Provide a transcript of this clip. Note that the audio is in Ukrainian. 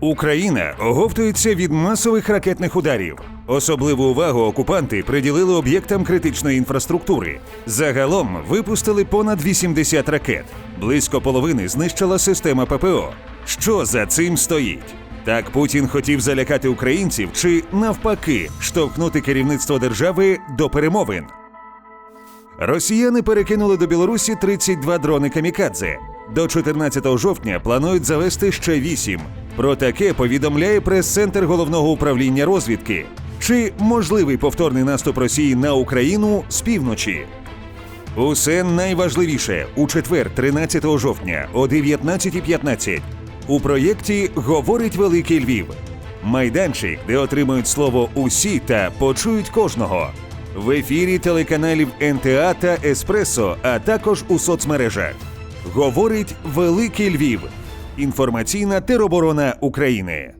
Україна оговтується від масових ракетних ударів. Особливу увагу окупанти приділили об'єктам критичної інфраструктури. Загалом випустили понад 80 ракет. Близько половини знищила система ППО. Що за цим стоїть? Так Путін хотів залякати українців чи навпаки штовхнути керівництво держави до перемовин. Росіяни перекинули до Білорусі 32 дрони камікадзе. До 14 жовтня планують завести ще 8. Про таке повідомляє прес-центр головного управління розвідки. Чи можливий повторний наступ Росії на Україну з півночі? Усе найважливіше у четвер, 13 жовтня о 19.15 у проєкті Говорить Великий Львів. Майданчик, де отримують слово усі та почують кожного. В ефірі телеканалів НТА та Еспресо, а також у соцмережах. Говорить Великий Львів. Інформаційна тероборона України.